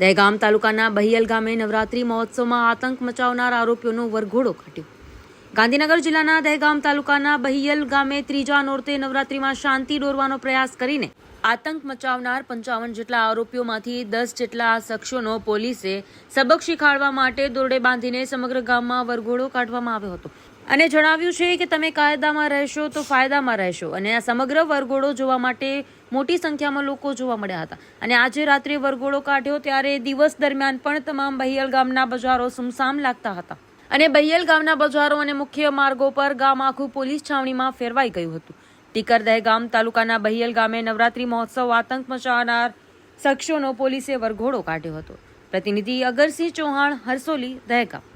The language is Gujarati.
દહેગામ તાલુકાના બહિયલ ગામે નવરાત્રી મહોત્સવમાં આતંક મચાવનાર આરોપીઓનો વરઘોડો કાઢ્યો ગાંધીનગર જિલ્લાના દહેગામ તાલુકાના બહિયલ ગામે ત્રીજા નોરતે નવરાત્રીમાં શાંતિ દોરવાનો પ્રયાસ કરીને આતંક મચાવનાર પંચાવન જેટલા આરોપીઓમાંથી દસ જેટલા શખ્સોનો પોલીસે સબક શીખાડવા માટે દોરડે બાંધીને સમગ્ર ગામમાં વરઘોડો કાઢવામાં આવ્યો હતો. અને જણાવ્યું છે કે તમે કાયદામાં રહેશો તો ફાયદામાં રહેશો. અને આ સમગ્ર વરઘોડો જોવા માટે મોટી સંખ્યામાં લોકો જોવા મળ્યા હતા. અને આજે રાત્રે વરઘોડો કાઢ્યો ત્યારે દિવસ દરમિયાન પણ તમામ બહિયલ ગામના બજારો સુમસામ લાગતા હતા. અને બહિયલ ગામના બજારો અને મુખ્ય માર્ગો પર ગામ આખું પોલીસ છાવણીમાં ફેરવાઈ ગયું હતું. ટીકરદહ ગામ તાલુકાના બહિયલ ગામે નવરાત્રી મહોત્સવ આતંક મચાવનાર શખ્સોનો પોલીસે વરઘોડો કાઢ્યો હતો. પ્રતિનિધિ અગરસિંહ ચૌહાણ, હરસોલી, દહેગામ.